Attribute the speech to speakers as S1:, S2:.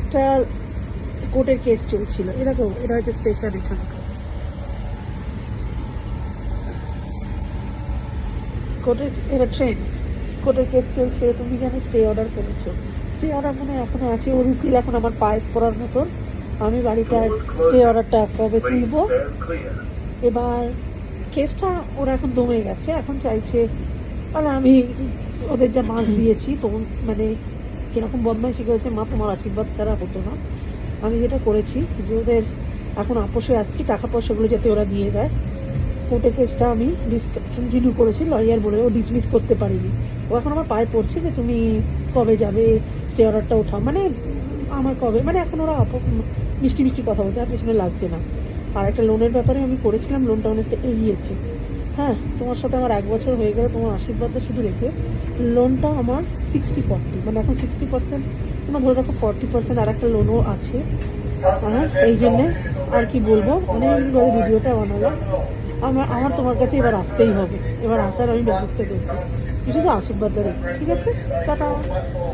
S1: একটা কোর্টের কেস চলছিল। এরকম, এটা হচ্ছে স্টেশন এখানে কোর্টের এটা ট্রেন কোর্টের কেস চলছে তুমি যেন স্টে অর্ডার করেছ। স্টে অর্ডার মনে এখনও আছে, ওর উকিল এখন আমার পায়ে পড়ার মতন আমি বাড়িতে স্টে অর্ডারটা কবে তুলবো। এবার কেসটা ওরা এখন দমে গেছে, এখন চাইছে মানে আমি ওদের যা মাছ দিয়েছি তো মানে কীরকম বদমাইশি করেছে, মা, তোমার আশীর্বাদ ছাড়া হতো না। আমি যেটা করেছি, যে ওদের এখন আপোষে আসছি, টাকা পয়সাগুলো যাতে ওরা দিয়ে দেয়। কোর্টে কেসটা আমি ডিসকন্টিনিউ করেছি লয়ার বলে ও ডিসমিস করতে পারিনি। ও এখন আমার পায়ে পড়ছে যে তুমি কবে যাবে স্টে অর্ডারটা ওঠাও। মানে আমার কবে মানে এখন ওরা মিষ্টি মিষ্টি কথা বলছে, আর পেছনে লাগছে না। আর একটা লোনের ব্যাপারে আমি করেছিলাম লোনটা অনেকটা এগিয়েছে হ্যাঁ তোমার সাথে আমার এক বছর হয়ে গেলে, তোমার আশীর্বাদটা শুধু রেখে লোনটা আমার সিক্সটি ফর্টি মানে এখন সিক্সটি পার্সেন্ট তোমার ধরে রাখো ফর্টি পার্সেন্ট আর একটা লোনও আছে। হ্যাঁ এই জন্যে আর কি বলব অনেকবার ভিডিওটা বানালাম। আমার আমার তোমার কাছে এবার আসতেই হবে, এবার আসার আমি ব্যবস্থা করছি। শুধু আশীর্বাদ ঠিক আছে? টাটা।